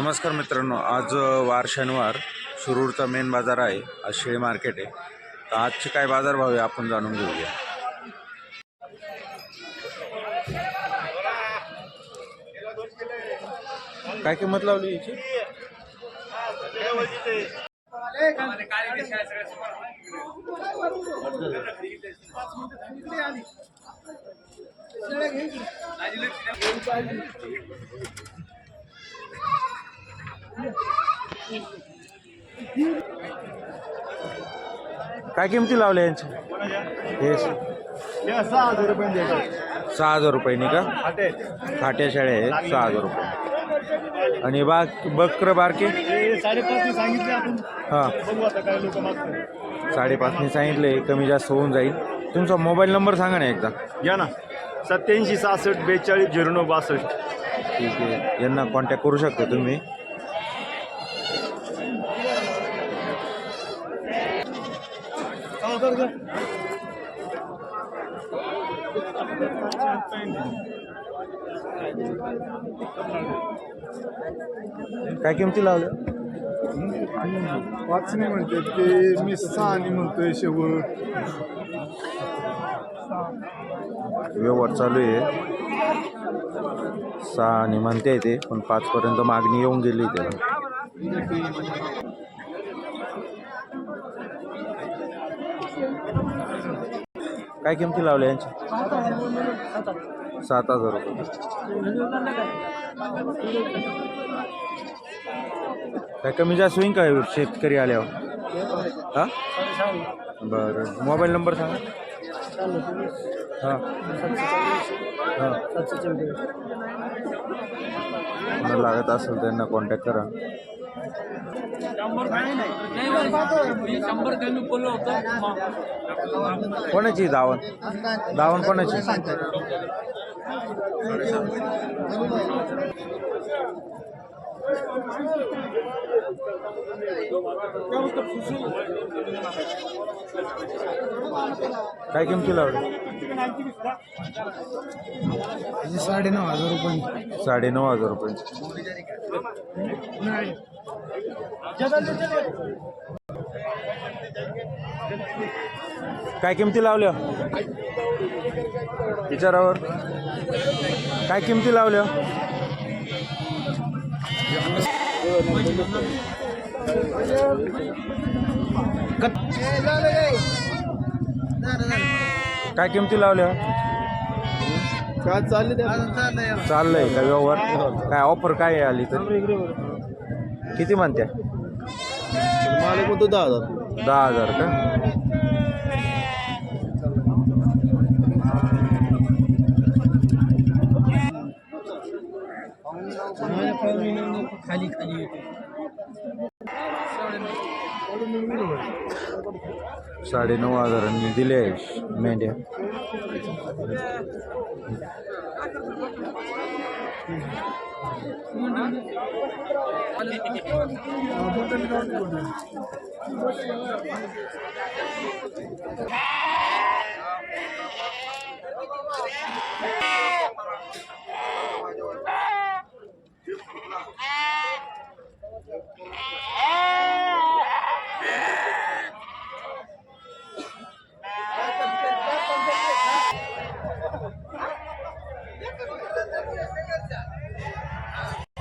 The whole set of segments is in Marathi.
नमस्कार मित्रांनो आज वार शनिवार शिरूरचा मेन बाजार आहे आज शेळी मार्केट आहे. तर आजचे काय बाजारभाव आहे आपण जाणून घेऊया. काय किंमत लावली याची? काय किमती लावल्या यांची हे सहा हजार रुपये सहा हजार रुपयांनी का? खाट्या शाळे आहेत सहा हजार रुपये. आणि बा बकर बारके? साडेपाचने सांगितले आपण. हां. साडेपाचने सांगितले कमी जास्त होऊन जाईल. तुमचा मोबाईल नंबर सांगा ना एकदा. या ना. सत्याऐंशी सहासष्ट बेचाळीस झिरो नऊ बासष्ट. ठीक आहे. यांना कॉन्टॅक्ट करू शकता तुम्ही. काय किमती लावल्या? नाही म्हणते ते मी सहा आणि म्हणतोय शेवट. व्यवहार चालू आहे. सहा आणि म्हणते ते पण पाचपर्यंत मागणी येऊन गेली त्याला. काय किमती लावल्या यांची सात हजार रुपये. काय कमी जास्त होईन काय शेतकरी आल्यावर? हा? बरं. मोबाईल नंबर सांगा. हां. हां. कोणाला लागत असेल त्यांना कॉन्टॅक्ट करा. कोणाची दावण धावण कोणाची? काय किमती लावली साडे नऊ हजार रुपये. साडे नऊ हजार रुपये काय किमती लावल्या? विचारावर. काय किमती लावल्या? काय किमती लावल्या? काय चालले चाललंय का व्यवहार? काय ऑफर काय आहे आली तर? किती म्हणते मला कोणतं दहा हजार. दहा हजार का? खाली खाली साडे नऊ हजारांनी दिले मेंढ्या.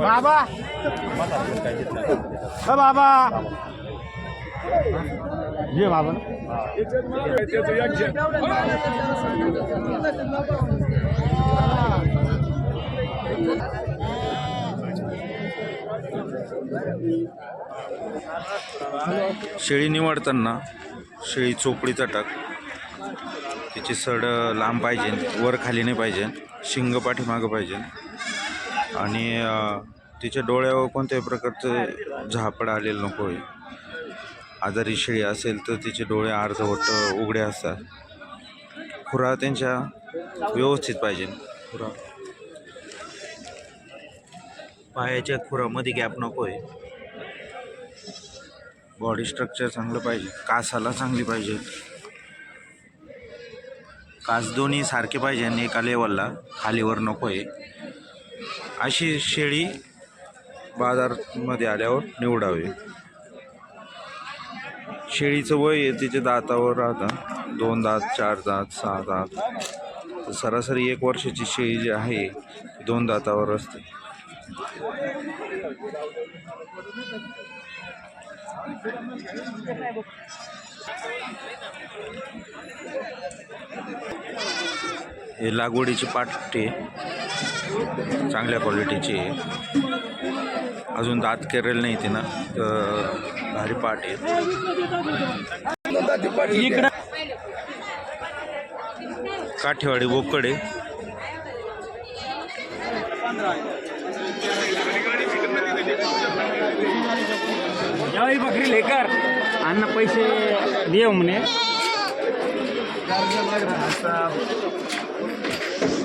बाबा. बाबा. ये बाबा. शेळी निवडताना शेळी चोपडीचा टाक तिची सड लांब पाहिजे वर खाली नाही पाहिजे शिंग पाठीमागं पाहिजे. आणि तिच्या डोळ्यावर कोणत्याही प्रकारचं झापड आलेलं नको आहे. आजारी शेळी असेल तर तिचे डोळे अर्धवट उघडे असतात. खुरा त्यांच्या व्यवस्थित पाहिजे. खुरा. पायाच्या खुरामध्ये गॅप नको आहे. बॉडी स्ट्रक्चर चांगलं पाहिजे. कासाला चांगली पाहिजे. कास दोन्ही सारखे पाहिजे आणि एका लेवलला खालीवर नको आहे. अशी शेळी बाजारमध्ये आल्यावर निवडावे. शेळीचं वय आहे तिचे दातावर राहतं. दोन दात चार दात सहा दात. तर सरासरी एक वर्षाची शेळी जी आहे दोन दातावर असते. हे लागवडीचे पाटे चांगल्या क्वालिटीची आहे. अजून दात केरेल नाही तिनं तर भारी पाट आहे. काठेवाडी बोकडे बकरी लेकर. अण्णा पैसे दे म्हणे.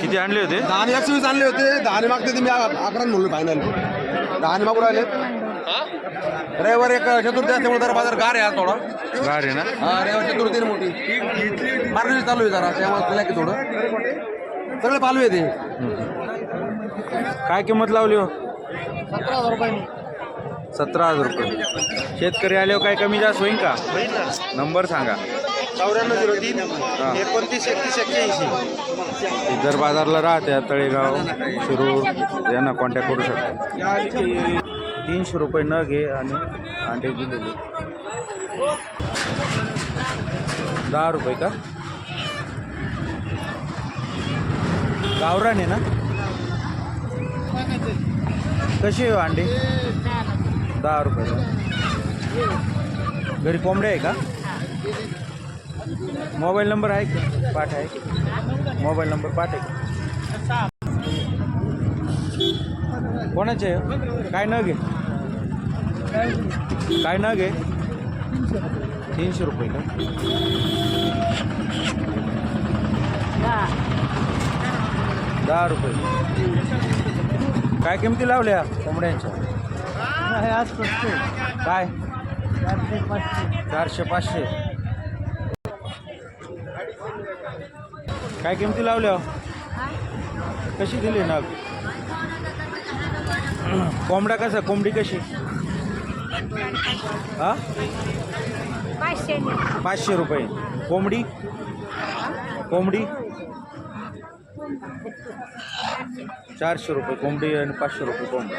किती आणले होते? दहा आणि एकशे वीस आणले होते. दहा आणि मागते ते मी अकरा म्हणलो फायनल दहा आणि मागून राहिले. रविवार एक चतुर्थी असल्यामुळे जरा बाजार गार आहे आज थोडा. गार आहे ना? हा रविवार चतुर्थी आहे मोठी. मार्केट चालू आहे जरा त्यामुळे तुला की थोडं. सगळं पालू आहे ते. काय किंमत लावली हो? सतरा हजार रुपये शेतकरी आल्यावर काय कमी जास्त होईल का? नंबर सांगा. चौऱ्याण्णव झिरो तीन हा. एकोणतीस एकतीस एक्क्याऐंशी. इतर बाजारला राहत्या तळेगाव शिरूर यांना कॉन्टॅक्ट करू शकता. तीनशे रुपये न घे आणि अंडे दिलेले. दहा रुपये का? गावरान आहे ना? कशी आहे हो अंडे? दहा रुपये. घरी कोंबड्या आहे का? मोबाईल नंबर आहे का? पाठ आहे. मोबाईल नंबर पाठ आहे का? कोणाचे? आहे? काय न घे काय न घे तीनशे रुपये का? दहा रुपये. काय किमती लावल्या कोंबड्यांच्या? काय? चारशे पाचशे. काय किमती लावल्या? कशी दिली नग? कोंबडा कसा? कोंबडी कशी? हा? पाचशे. पाचशे रुपये. कोंबडी? कोंबडी? चारशे रुपये कोंबडी आणि पाचशे रुपये कोंबडा.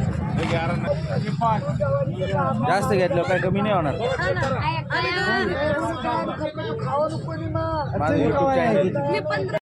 जास्त घेतलं काय कमी नाही होणार माझं युट्यूब चॅनल